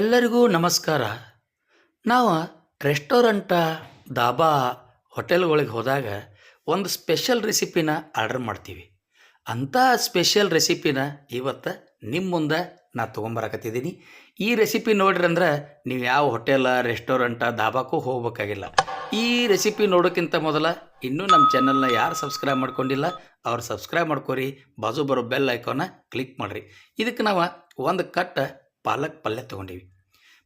ಎಲ್ಲರಿಗೂ ನಮಸ್ಕಾರ. ನಾವು ರೆಸ್ಟೋರೆಂಟ ದಾಬಾ ಹೋಟೆಲ್ಗಳಿಗೆ ಹೋದಾಗ ಒಂದು ಸ್ಪೆಷಲ್ ರೆಸಿಪಿನ ಆರ್ಡರ್ ಮಾಡ್ತೀವಿ. ಅಂಥ ಸ್ಪೆಷಲ್ ರೆಸಿಪಿನ ಇವತ್ತು ನಿಮ್ಮ ಮುಂದೆ ನಾ ತೊಗೊಂಬರಕತ್ತಿದ್ದೀನಿ. ಈ ರೆಸಿಪಿ ನೋಡ್ರಿ ಅಂದ್ರೆ ನೀವು ಯಾವ ಹೋಟೆಲ, ರೆಸ್ಟೋರೆಂಟ ದಾಬಾಕ್ಕೂ ಹೋಗ್ಬೇಕಾಗಿಲ್ಲ. ಈ ರೆಸಿಪಿ ನೋಡೋಕ್ಕಿಂತ ಮೊದಲ ಇನ್ನೂ ನಮ್ಮ ಚಾನಲ್ನ ಯಾರು ಸಬ್ಸ್ಕ್ರೈಬ್ ಮಾಡ್ಕೊಂಡಿಲ್ಲ, ಅವ್ರು ಸಬ್ಸ್ಕ್ರೈಬ್ ಮಾಡ್ಕೊರಿ, ಬಾಜು ಬರೋ ಬೆಲ್ ಐಕಾನ ಕ್ಲಿಕ್ ಮಾಡಿರಿ. ಇದಕ್ಕೆ ನಾವು ಒಂದು ಕಟ್ಟ ಪಾಲಕ್ ಪಲ್ಯ ತೊಗೊಂಡೀವಿ.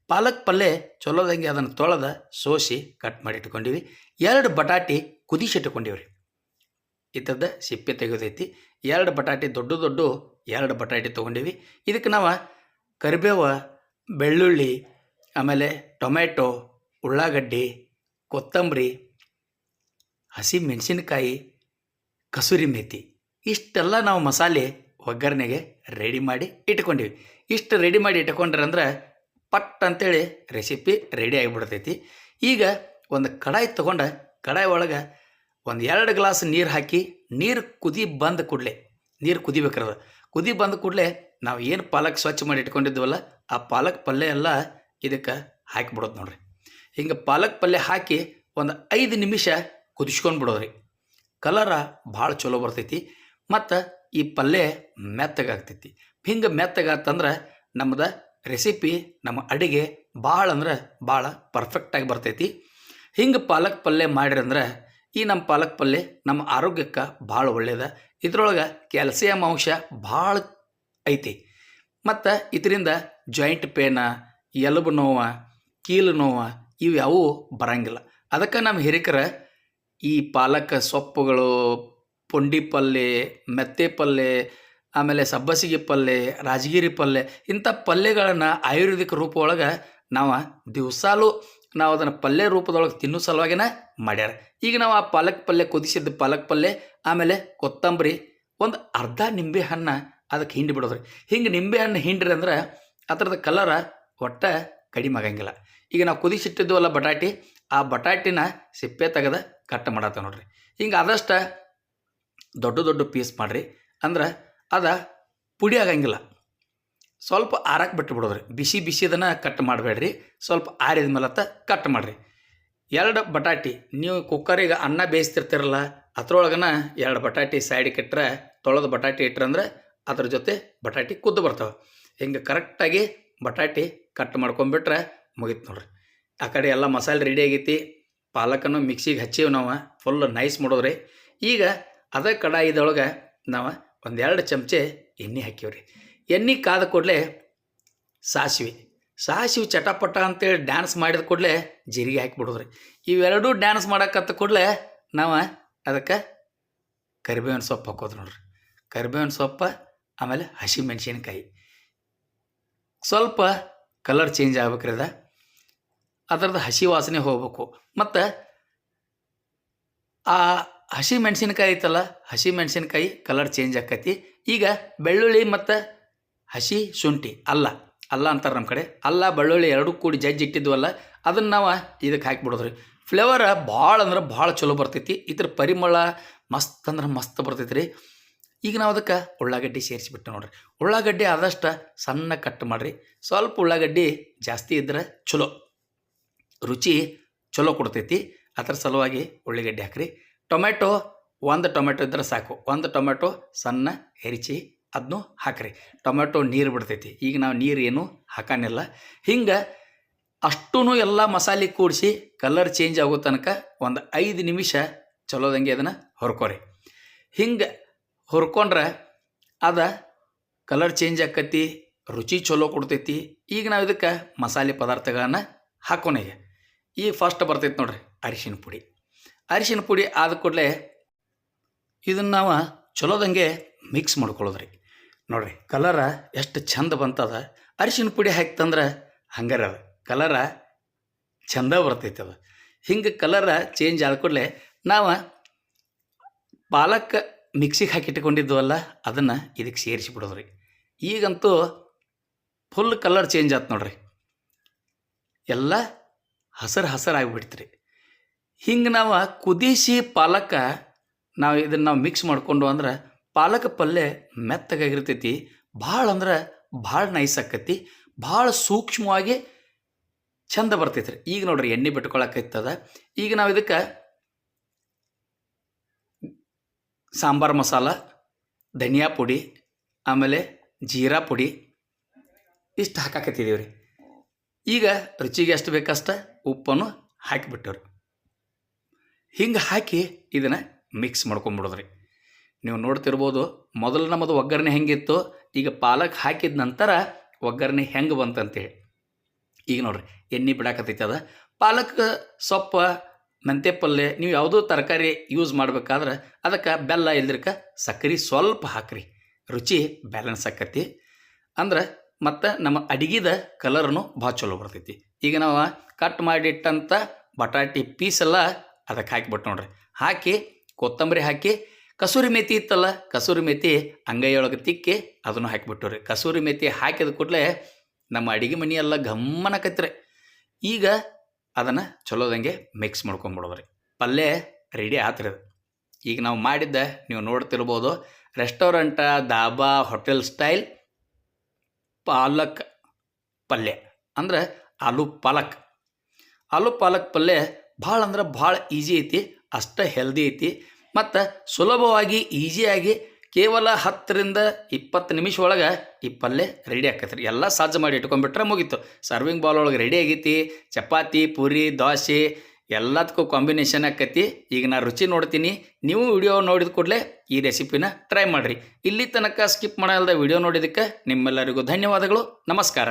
ಪಾಲಕ್ ಪಲ್ಯ ಚಲೋದಂಗೆ ಅದನ್ನು ತೊಳೆದ, ಸೋಸಿ ಕಟ್ ಮಾಡಿ ಇಟ್ಕೊಂಡೀವಿ. ಎರಡು ಬಟಾಟಿ ಕುದಿಸಿಟ್ಕೊಂಡಿವ್ರಿ ಇದ್ದದ್ದು ಸಿಪ್ಪೆ ತೆಗೆದೈತಿ. ಎರಡು ಬಟಾಟಿ ದೊಡ್ಡ ದೊಡ್ಡ ಎರಡು ಬಟಾಟಿ ತೊಗೊಂಡೀವಿ. ಇದಕ್ಕೆ ನಾವು ಕರಿಬೇವ, ಬೆಳ್ಳುಳ್ಳಿ, ಆಮೇಲೆ ಟೊಮೆಟೊ ಉಳ್ಳಾಗಡ್ಡಿ, ಕೊತ್ತಂಬರಿ, ಹಸಿ ಮೆಣಸಿನಕಾಯಿ, ಕಸೂರಿ ಮೇಥಿ ಇಷ್ಟೆಲ್ಲ ನಾವು ಮಸಾಲೆ ಒಗ್ಗರಣೆಗೆ ರೆಡಿ ಮಾಡಿ ಇಟ್ಕೊಂಡಿವಿ. ಇಷ್ಟು ರೆಡಿ ಮಾಡಿ ಇಟ್ಕೊಂಡ್ರೆ ಅಂದ್ರೆ ಪಟ್ ಅಂತೇಳಿ ರೆಸಿಪಿ ರೆಡಿ ಆಗಿಬಿಡ್ತೈತಿ. ಈಗ ಒಂದು ಕಡಾಯಿ ತೊಗೊಂಡು ಕಡಾಯಿ ಒಳಗೆ ಒಂದು ಎರಡು ಗ್ಲಾಸ್ ನೀರು ಹಾಕಿ ನೀರು ಕುದಿ ಬಂದ ಕೂಡಲೇ, ನೀರು ಕುದಿಬೇಕ್ರದ. ಕುದಿ ಬಂದ ಕೂಡಲೇ ನಾವು ಏನು ಪಾಲಕ್ ಸ್ವಚ್ಛ ಮಾಡಿ ಇಟ್ಕೊಂಡಿದ್ವಲ್ಲ, ಆ ಪಾಲಕ್ ಪಲ್ಯ ಎಲ್ಲ ಇದಕ್ಕೆ ಹಾಕಿಬಿಡೋದು ನೋಡ್ರಿ. ಹಿಂಗೆ ಪಾಲಕ್ ಪಲ್ಯ ಹಾಕಿ ಒಂದು ಐದು ನಿಮಿಷ ಕುದಿಸ್ಕೊಂಡು ಬಿಡೋದ್ರಿ ಕಲರ ಭಾಳ ಚಲೋ ಬರ್ತೈತಿ. ಮತ್ತು ಈ ಪಲ್ಯ ಮೆತ್ತಗಾಗ್ತೈತಿ. ಹಿಂಗೆ ಮೆತ್ತಗಾತಂದ್ರೆ ನಮ್ಮದು ರೆಸಿಪಿ ನಮ್ಮ ಅಡಿಗೆ ಭಾಳ ಅಂದ್ರೆ ಭಾಳ ಪರ್ಫೆಕ್ಟಾಗಿ ಬರ್ತೈತಿ. ಹಿಂಗೆ ಪಾಲಕ್ ಪಲ್ಯ ಮಾಡಿರಂದ್ರೆ ಈ ನಮ್ಮ ಪಾಲಕ್ ಪಲ್ಯ ನಮ್ಮ ಆರೋಗ್ಯಕ್ಕೆ ಭಾಳ ಒಳ್ಳೆಯದ ಇದ್ರೊಳಗೆ ಕ್ಯಾಲ್ಸಿಯಂ ಅಂಶ ಭಾಳ ಐತಿ. ಮತ್ತು ಇದರಿಂದ ಜಾಯಿಂಟ್ ಪೇನ ಎಲುಬು ನೋವು, ಕೀಲು ನೋವು ಇವು ಯಾವೂ ಬರಂಗಿಲ್ಲ. ಅದಕ್ಕೆ ನಮ್ಮ ಹಿರಿಕರ ಈ ಪಾಲಕ್ ಸೊಪ್ಪುಗಳು ಪುಂಡಿ ಪಲ್ಲೆ ಮೆತ್ತೆ ಪಲ್ಲೆ ಆಮೇಲೆ ಸಬ್ಬಸಿಗೆ ಪಲ್ಲೆ, ರಾಜಗಿರಿ ಪಲ್ಲೆ, ಇಂಥ ಪಲ್ಯಗಳನ್ನು ಆಯುರ್ವೇದಿಕ್ ರೂಪ ಒಳಗೆ ನಾವು ದಿವಸಾಲು ನಾವು ಅದನ್ನು ಪಲ್ಯ ರೂಪದೊಳಗೆ ತಿನ್ನೋ ಸಲುವಾಗಿನ ಮಾಡ್ಯಾರ. ಈಗ ನಾವು ಆ ಪಾಲಕ್ ಪಲ್ಯ ಕುದಿಸಿದ ಪಾಲಕ್ ಪಲ್ಯ ಆಮೇಲೆ ಕೊತ್ತಂಬರಿ, ಒಂದು ಅರ್ಧ ನಿಂಬೆ ಹಣ್ಣು ಅದಕ್ಕೆ ಹಿಂಡಿ ಬಿಡೋದ್ರಿ. ಹಿಂಗೆ ನಿಂಬೆ ಹಣ್ಣು ಹಿಂಡ್ರಿ ಅಂದ್ರೆ ಅದರದ ಕಲರ ಒಟ್ಟ ಕಡಿಮೆ ಆಗಂಗಿಲ್ಲ. ಈಗ ನಾವು ಕುದಿಸಿಟ್ಟಿದ್ವಲ್ಲ ಬಟಾಟಿ, ಆ ಬಟಾಟಿನ ಸಿಪ್ಪೆ ತೆಗೆದ ಕಟ್ ಮಾಡತ್ತ ನೋಡ್ರಿ. ಹಿಂಗೆ ಆದಷ್ಟು ದೊಡ್ಡ ದೊಡ್ಡ ಪೀಸ್ ಮಾಡಿರಿ. ಅಂದ್ರೆ ಅದು ಪುಡಿ ಆಗಂಗಿಲ್ಲ. ಸ್ವಲ್ಪ ಆರಕ್ಕೆ ಬಿಟ್ಟು ಬಿಡೋದ್ರಿ ಬಿಸಿ ಅದನ್ನು ಕಟ್ ಮಾಡಬೇಡ್ರಿ. ಸ್ವಲ್ಪ ಆರಿದ ಮೇಲತ್ತ ಕಟ್ ಮಾಡಿರಿ. ಎರಡು ಬಟಾಟಿ, ನೀವು ಕುಕ್ಕರಿಗೆ ಅನ್ನ ಬೇಯಿಸ್ತಿರ್ತಿರಲ್ಲ, ಅದ್ರೊಳಗನ ಎರಡು ಬಟಾಟಿ ಸೈಡಿಗೆ ಇಟ್ಟರೆ ತೊಳೆದ ಬಟಾಟಿ ಇಟ್ರಂದ್ರೆ ಅದ್ರ ಜೊತೆ ಬಟಾಟಿ ಕುದ್ದು ಬರ್ತಾವೆ. ಹಿಂಗೆ ಕರೆಕ್ಟಾಗಿ ಬಟಾಟಿ ಕಟ್ ಮಾಡ್ಕೊಂಬಿಟ್ರೆ ಮುಗೀತು ನೋಡ್ರಿ. ಆ ಕಡೆ ಎಲ್ಲ ಮಸಾಲೆ ರೆಡಿ ಆಗೈತಿ. ಪಾಲಕನ್ನು ಮಿಕ್ಸಿಗೆ ಹಚ್ಚೀವಿ ನಾವು. ಫುಲ್ ನೈಸ್ ಮಾಡೋದ್ರಿ. ಈಗ ಅದೇ ಕಡಾಯಿದೊಳಗೆ ನಾವು ಒಂದೆರಡು ಚಮಚೆ ಎಣ್ಣೆ ಹಾಕಿವ್ರಿ ಎಣ್ಣೆ ಕಾದ ಕೂಡಲೇ ಸಾಸಿವೆ. ಸಾಸಿವೆ ಚಟಪಟ ಅಂತೇಳಿ ಡ್ಯಾನ್ಸ್ ಮಾಡಿದ ಕೂಡಲೇ ಜೀರಿಗೆ ಹಾಕಿಬಿಡೋದ್ರಿ. ಇವೆರಡೂ ಡ್ಯಾನ್ಸ್ ಮಾಡಕ್ಕತ್ತ ಕೂಡಲೇ ನಾವು ಅದಕ್ಕೆ ಕರಿಬೇವಿನ ಸೊಪ್ಪು ಹಾಕೋದು ನೋಡ್ರಿ. ಕರಿಬೇವಿನ ಸೊಪ್ಪು, ಆಮೇಲೆ ಹಸಿ ಮೆಣಸಿನ್ಕಾಯಿ. ಸ್ವಲ್ಪ ಕಲರ್ ಚೇಂಜ್ ಆಗ್ಬೇಕ್ರಿ ಅದ. ಅದರದ್ದು ಹಸಿ ವಾಸನೆ ಹೋಗ್ಬೇಕು. ಮತ್ತು ಆ ಹಸಿ ಮೆಣಸಿನಕಾಯಿ ಐತಲ್ಲ, ಹಸಿ ಮೆಣಸಿನಕಾಯಿ ಕಲರ್ ಚೇಂಜ್ ಆಕೈತಿ. ಈಗ ಬೆಳ್ಳುಳ್ಳಿ ಮತ್ತು ಹಸಿ ಶುಂಠಿ, ಅಲ್ಲ ಅಲ್ಲ ಅಂತಾರೆ ನಮ್ಮ ಕಡೆ. ಅಲ್ಲ, ಬೆಳ್ಳುಳ್ಳಿ ಎರಡೂ ಕೂಡಿ ಜಜ್ಜಿ ಇಟ್ಟಿದ್ವಲ್ಲ, ಅದನ್ನು ನಾವು ಇದಕ್ಕೆ ಹಾಕಿಬಿಡೋದ್ರಿ. ಫ್ಲೇವರ್ ಭಾಳ ಅಂದ್ರೆ ಭಾಳ ಚಲೋ ಬರ್ತೈತಿ. ಇದ್ರ ಪರಿಮಳ ಮಸ್ತ್ ಅಂದ್ರೆ ಮಸ್ತ್ ಬರ್ತೈತಿ ರೀ ಈಗ ನಾವು ಅದಕ್ಕೆ ಉಳ್ಳಾಗಡ್ಡಿ ಸೇರಿಸಿಬಿಟ್ಟು ನೋಡ್ರಿ. ಉಳ್ಳಾಗಡ್ಡಿ ಆದಷ್ಟು ಸಣ್ಣ ಕಟ್ ಮಾಡಿರಿ. ಸ್ವಲ್ಪ ಉಳ್ಳಾಗಡ್ಡಿ ಜಾಸ್ತಿ ಇದ್ರೆ ಚಲೋ, ರುಚಿ ಚಲೋ ಕೊಡ್ತೈತಿ. ಅದರ ಸಲುವಾಗಿ ಉಳ್ಳಿಗಡ್ಡೆ ಹಾಕ್ರಿ. ಟೊಮೆಟೊ, ಒಂದು ಟೊಮೆಟೊ ಇದ್ರೆ ಸಾಕು. ಒಂದು ಟೊಮೆಟೊ ಸಣ್ಣ ಹೆರಿಚಿ ಅದನ್ನು ಹಾಕ್ರಿ. ಟೊಮೆಟೊ ನೀರು ಬಿಡ್ತೈತಿ. ಈಗ ನಾವು ನೀರು ಏನು ಹಾಕಾನಿಲ್ಲ. ಹಿಂಗೆ ಅಷ್ಟೂ ಎಲ್ಲ ಮಸಾಲೆ ಕೂಡಿಸಿ ಕಲರ್ ಚೇಂಜ್ ಆಗೋ ತನಕ ಒಂದು ಐದು ನಿಮಿಷ ಚಲೋದಂಗೆ ಅದನ್ನು ಹೊರ್ಕೊರಿ. ಹಿಂಗೆ ಹೊರ್ಕೊಂಡ್ರೆ ಅದ ಕಲರ್ ಚೇಂಜ್ ಆಕತಿ, ರುಚಿ ಚಲೋ ಕೊಡ್ತೈತಿ. ಈಗ ನಾವು ಇದಕ್ಕೆ ಮಸಾಲೆ ಪದಾರ್ಥಗಳನ್ನು ಹಾಕೋಣ ಈಗ ಫಸ್ಟ್ ಬರ್ತೈತೆ ನೋಡ್ರಿ ಅರಿಶಿನ ಪುಡಿ. ಅರಿಶಿನ ಪುಡಿ ಆದ ಕೂಡಲೇ ಇದನ್ನು ನಾವು ಚಲೋದಂಗೆ ಮಿಕ್ಸ್ ಮಾಡ್ಕೊಳ್ಳೋದ್ರಿ. ನೋಡ್ರಿ ಕಲರ ಎಷ್ಟು ಚಂದ ಬಂತದ. ಅರಿಶಿನ ಪುಡಿ ಹಾಕ್ತಂದ್ರೆ ಹಂಗಾರ ಅದು. ಕಲರ ಚಂದ ಬರ್ತೈತೆ ಅದು. ಹಿಂಗೆ ಕಲರ ಚೇಂಜ್ ಆದ ಕೂಡಲೇ ನಾವು ಪಾಲಕ್ ಮಿಕ್ಸಿಗೆ ಹಾಕಿಟ್ಕೊಂಡಿದ್ವಲ್ಲ, ಅದನ್ನು ಇದಕ್ಕೆ ಸೇರಿಸಿ ಬಿಡೋದ್ರಿ ಈಗಂತೂ ಫುಲ್ ಕಲರ್ ಚೇಂಜ್ ಆಯ್ತು ನೋಡ್ರಿ. ಎಲ್ಲ ಹಸರು ಹಸರು ಆಗಿಬಿಡ್ತ್ರಿ. ಹಿಂಗೆ ನಾವು ಕುದಿಸಿ ಪಾಲಕ ನಾವು ಇದನ್ನು ನಾವು ಮಿಕ್ಸ್ ಮಾಡಿಕೊಂಡು ಅಂದ್ರೆ ಪಾಲಕ ಪಲ್ಯ ಮೆತ್ತಗಾಗಿರ್ತೈತಿ. ಭಾಳ ಅಂದ್ರೆ ಭಾಳ ನೈಸ್ ಆಕತಿ. ಭಾಳ ಸೂಕ್ಷ್ಮವಾಗಿ ಚಂದ ಬರ್ತೈತೆ ರೀ ಈಗ ನೋಡ್ರಿ ಎಣ್ಣೆ ಬಿಟ್ಕೊಳಕೈತದ. ಈಗ ನಾವು ಇದಕ್ಕೆ ಸಾಂಬಾರು ಮಸಾಲ, ಧನಿಯಾ ಪುಡಿ, ಆಮೇಲೆ ಜೀರಾ ಪುಡಿ ಇಷ್ಟು ಹಾಕಾಕತ್ತಿದ್ದೀವಿ ರೀ ಈಗ ರುಚಿಗೆ ಎಷ್ಟು ಬೇಕಷ್ಟ ಉಪ್ಪನ್ನು ಹಾಕಿಬಿಟ್ಟವ್ರಿ. ಹಿಂಗೆ ಹಾಕಿ ಇದನ್ನು ಮಿಕ್ಸ್ ಮಾಡ್ಕೊಂಬಿಡೋದ್ರಿ. ನೀವು ನೋಡ್ತಿರ್ಬೋದು, ಮೊದಲು ನಮ್ಮದು ಒಗ್ಗರಣೆ ಹೆಂಗಿತ್ತು, ಈಗ ಪಾಲಕ್ ಹಾಕಿದ ನಂತರ ಒಗ್ಗರಣೆ ಹೆಂಗೆ ಬಂತಂತೇಳಿ. ಈಗ ನೋಡ್ರಿ, ಎಣ್ಣೆ ಬಿಡಾಕತ್ತೈತೆ ಅದ. ಪಾಲಕ್, ಸೊಪ್ಪ ಮೆಂತೆ ಪಲ್ಯ ನೀವು ಯಾವುದೋ ತರಕಾರಿ ಯೂಸ್ ಮಾಡ್ಬೇಕಾದ್ರೆ ಅದಕ್ಕೆ ಬೆಲ್ಲ ಇಲ್ದಿರ್ಕ ಸಕ್ಕರೆ ಸ್ವಲ್ಪ ಹಾಕ್ರಿ. ರುಚಿ ಬ್ಯಾಲೆನ್ಸ್ ಆಕತಿ ಅಂದ್ರೆ ಮತ್ತು ನಮ್ಮ ಅಡಿಗೆದ ಕಲರ್ನು ಭಾಳ ಚಲೋ ಬರ್ತೈತಿ. ಈಗ ನಾವು ಕಟ್ ಮಾಡಿಟ್ಟಂಥ ಬಟಾಟಿ ಪೀಸ್ ಎಲ್ಲ ಅದಕ್ಕೆ ಹಾಕಿಬಿಟ್ಟು ನೋಡ್ರಿ. ಹಾಕಿ ಕೊತ್ತಂಬರಿ ಹಾಕಿ, ಕಸೂರಿ ಮೆತಿ ಇತ್ತಲ್ಲ, ಕಸೂರಿ ಮೆತಿ ಅಂಗೈಯೊಳಗೆ ತಿಕ್ಕಿ ಅದನ್ನು ಹಾಕಿಬಿಟ್ಟು ರೀ ಕಸೂರಿ ಮೆತಿ ಹಾಕಿದ ಕೂಡಲೇ ನಮ್ಮ ಅಡಿಗೆ ಮನೆಯೆಲ್ಲ ಎಲ್ಲ ಗಮ್ಮನಕತ್ರಿ ಈಗ ಅದನ್ನು ಚಲೋದಂಗೆ ಮಿಕ್ಸ್ ಮಾಡ್ಕೊಂಬಿಡೋದ್ರಿ. ಪಲ್ಯ ರೆಡಿ ಆತ್ರಿ ಅದು. ಈಗ ನಾವು ಮಾಡಿದ್ದ, ನೀವು ನೋಡ್ತಿರ್ಬೋದು ರೆಸ್ಟೋರೆಂಟ ದಾಬಾ ಹೋಟೆಲ್ ಸ್ಟೈಲ್ ಪಾಲಕ್ ಪಲ್ಯ. ಅಂದ್ರೆ ಆಲೂ ಪಾಲಕ್. ಆಲೂ ಪಾಲಕ್ ಪಲ್ಯ ಭಾಳ ಅಂದ್ರೆ ಭಾಳ ಈಜಿ ಐತಿ, ಅಷ್ಟ ಹೆಲ್ದಿ ಐತಿ. ಮತ್ತು ಸುಲಭವಾಗಿ ಈಸಿಯಾಗಿ ಕೇವಲ ಹತ್ತರಿಂದ ಇಪ್ಪತ್ತು ನಿಮಿಷ ಒಳಗೆ ಈ ಪಲ್ಯ ರೆಡಿ ರೀ ಎಲ್ಲ ಸಾಜ್ ಮಾಡಿ ಇಟ್ಕೊಂಡ್ಬಿಟ್ರೆ ಮುಗೀತು. ಸರ್ವಿಂಗ್ ಬಾಲ್ ಒಳಗೆ ರೆಡಿ ಆಗೈತಿ, ಚಪಾತಿ, ಪೂರಿ, ದೋಸೆ, ಎಲ್ಲದಕ್ಕೂ ಕಾಂಬಿನೇಷನ್ ಆಕೈತಿ. ಈಗ ನಾ ರುಚಿ ನೋಡ್ತೀನಿ, ನೀವು ವಿಡಿಯೋ ನೋಡಿದ ಕೂಡಲೇ ಈ ರೆಸಿಪಿನ ಟ್ರೈ ಮಾಡಿರಿ. ಇಲ್ಲಿ ತನಕ ಸ್ಕಿಪ್ ಮಾಡಲ್ದ ವಿಡಿಯೋ ನೋಡಿದ್ದಕ್ಕೆ ನಿಮ್ಮೆಲ್ಲರಿಗೂ ಧನ್ಯವಾದಗಳು, ನಮಸ್ಕಾರ.